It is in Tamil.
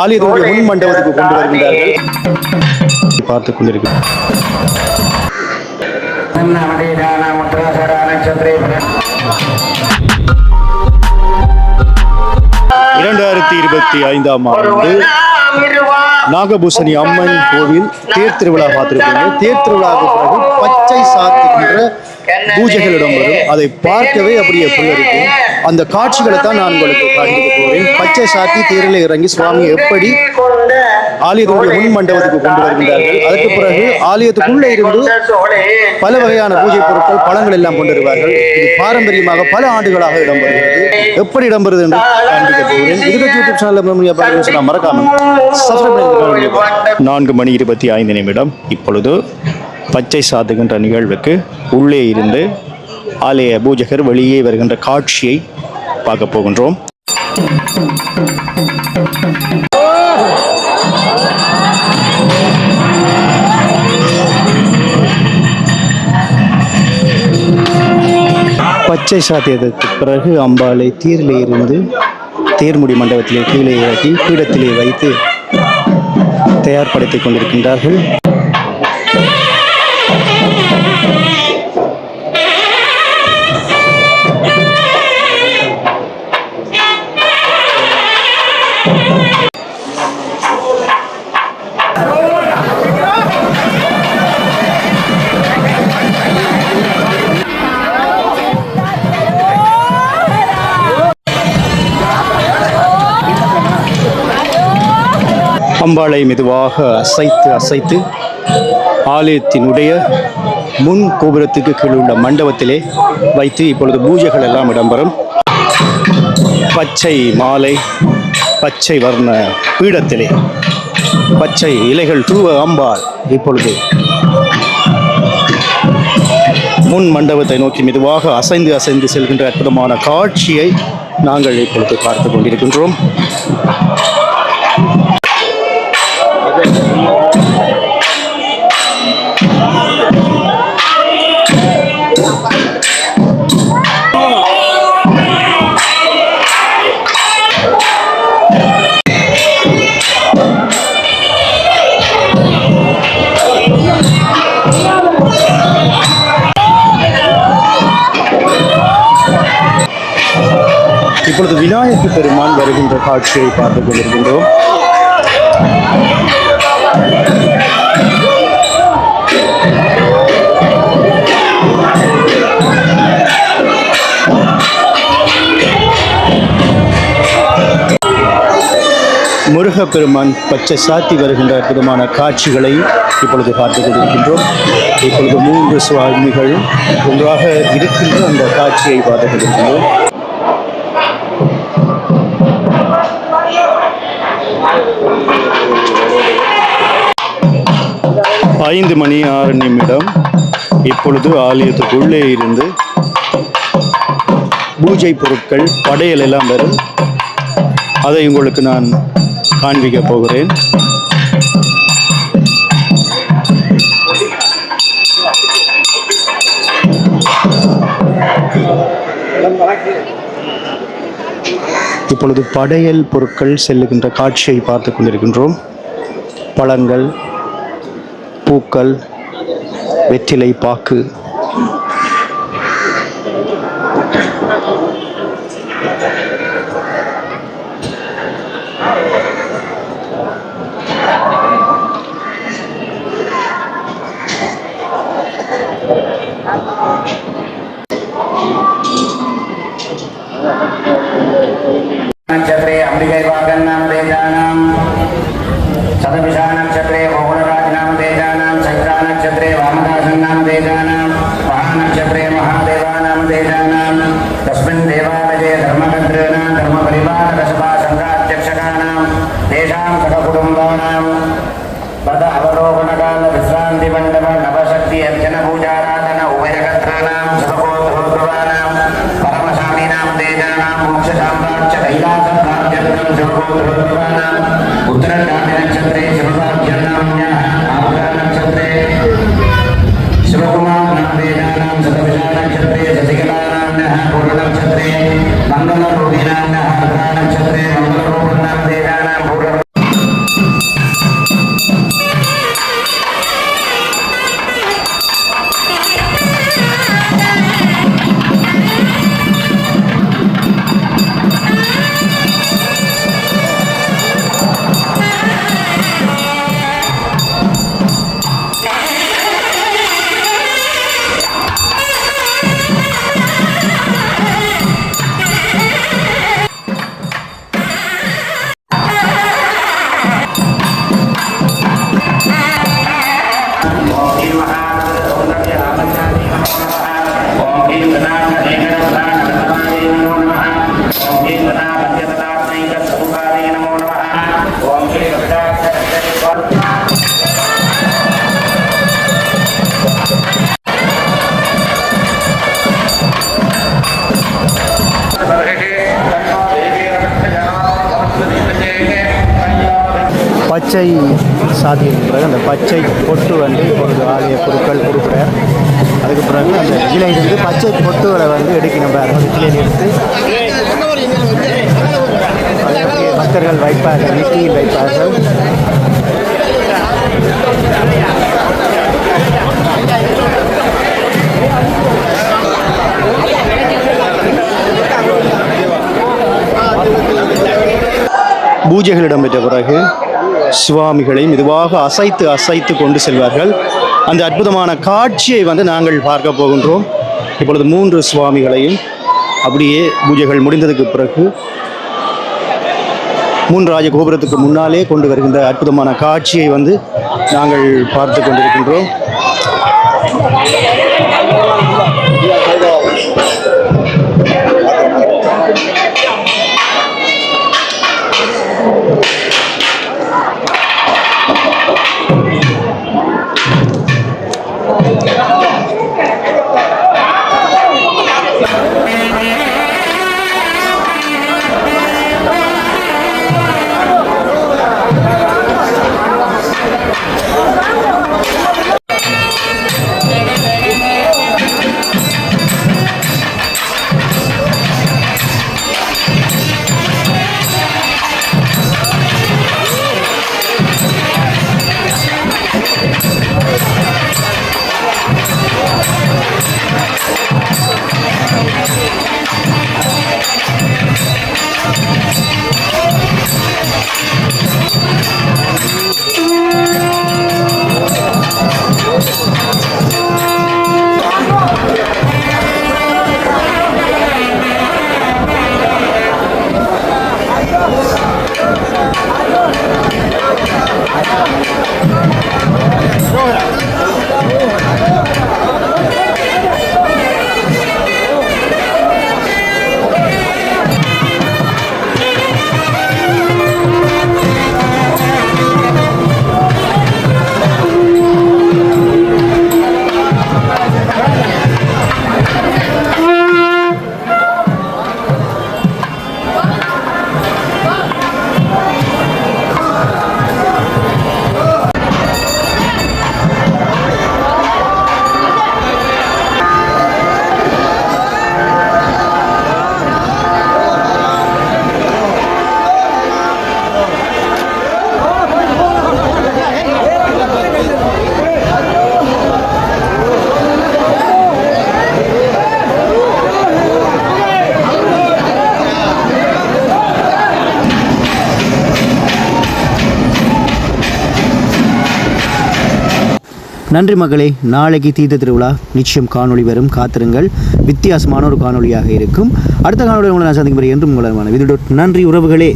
ஆலயத்தினுடைய முன் மண்டபத்துக்கு கொண்டு வருகின்றார்கள். பார்த்துக் கொண்டிருக்கிறோம் இரண்டாயிரத்தி இருபத்தி ஐந்தாம் ஆண்டு நாகபூசணி அம்மன் கோவில் தேர் திருவிழா பார்த்திருப்பீங்க தேர் திருவிழாவுக்கு பிறகு சாத்துகின்ற பூஜைகள் இடம்பெறும் அதை பார்க்கவே அப்படியே புல்லரிக்கும் அந்த காட்சிகளை தான் நான் உங்களுக்கு காண்பிக்க போகிறேன் பச்சை சாத்தி தேரில் இறங்கி சுவாமி எப்படி ஆலயத்தினுடைய முன் மண்டபத்துக்கு கொண்டு வருகின்றார்கள் அதற்கு பிறகு ஆலயத்துக்குள்ளே இருந்து பல வகையான பூஜை பொருட்கள் பழங்கள் எல்லாம் கொண்டு வருவார்கள். இது பாரம்பரியமாக பல ஆண்டுகளாக இடம்பெறுகிறது எப்படி இடம்பெறுது என்று காண்பிக்க போகிறேன். இதுக்கு யூடியூப் சேனல் மறக்காம. நான்கு மணி இருபத்தி ஐந்து நிமிடம். இப்பொழுது பச்சை சாத்துகின்ற நிகழ்வுக்கு உள்ளே இருந்து ஆலய பூஜகர் வெளியே வருகின்ற காட்சியை பார்க்க போகின்றோம். பச்சை சாத்தியதற்கு பிறகு அம்பாளை தீரிலே இருந்து தேர்முடி மண்டபத்திலே கீழே இறக்கி பீடத்திலே வைத்து தயார்படுத்திக் கொண்டிருக்கின்றார்கள். அம்பாளை மெதுவாக அசைத்து அசைத்து ஆலயத்தினுடைய முன் கோபுரத்துக்கு கீழ் உள்ள மண்டபத்திலே வைத்து இப்பொழுது பூஜைகள் எல்லாம் இடம்பெறும். பச்சை மாலை பச்சை வர்ண பீடத்திலே பச்சை இலைகள் தூவ அம்பாள் இப்பொழுது முன் மண்டபத்தை நோக்கி மெதுவாக அசைந்து அசைந்து செல்கின்ற அற்புதமான காட்சியை நாங்கள் இப்பொழுது பார்த்து கொண்டிருக்கின்றோம். இப்பொழுது பெருமான் வருகின்ற காட்சியை பார்த்துக் கொண்டிருக்கின்றோம். முருகப்பெருமான் பச்சை சாத்தி வருகின்ற அற்புதமான காட்சிகளை இப்பொழுது பார்த்துக் கொண்டிருக்கின்றோம். இப்பொழுது மூன்று சுவாமிகள் ஒன்றாக இருக்கின்ற அந்த காட்சியை பார்த்துக் கொண்டிருக்கின்றோம். ஐந்து மணி ஆறு நிமிடம் இப்பொழுது ஆலயத்துக்குள்ளே இருந்து பூஜை பொருட்கள் படையல் எல்லாம் வரும். அதை உங்களுக்கு நான் காண்பிக்க போகிறேன். இப்பொழுது படையல் பொருட்கள் செல்லுகின்ற காட்சியை பார்த்து கொண்டிருக்கின்றோம். பழங்கள் பூக்கள் வெற்றிலை பாக்கு नक्षत्रे अंबिकै वागन नाम तेजानाम सर्वोत्तरोत्तराणाम् उत्तरकाण्डे नक्षत्रे सर्वाभ्यानां பச்சை சாத்தியம் பிறகு அந்த பச்சை பொட்டு வந்து ஒரு ஆலய பொருட்கள் கொடுக்குறார் அதுக்கு பிறகு அந்த இதிலிருந்து பச்சை பொட்டுகளை வந்து எடுக்கணும் பாருங்க இதில் எடுத்து பக்தர்கள் வைப்பார்கள் நெற்றியில் வைப்பார்கள். பூஜைகள் இடம்பெற்ற பிறகு சுவாமிகளை மெதுவாக அசைத்து அசைத்து கொண்டு செல்வார்கள். அந்த அற்புதமான காட்சியை வந்து நாங்கள் பார்க்க போகின்றோம். இப்பொழுது மூன்று சுவாமிகளையும் அப்படியே பூஜைகள் முடிந்ததுக்கு பிறகு மூன்று ராஜ கோபுரத்துக்கு முன்னாலே கொண்டு வருகின்ற அற்புதமான காட்சியை வந்து நாங்கள் பார்த்து கொண்டிருக்கின்றோம். நன்றி மகளே நாளைக்கு தீர்த்த திருவிழா. நிச்சயம் காணொளி வரும் காத்திருங்கள். வித்தியாசமான ஒரு காணொளியாக இருக்கும். அடுத்த காணொலி உங்களை நான் சந்திக்கிறேன் என்றும் உங்களமான விது நன்றி உறவுகளே.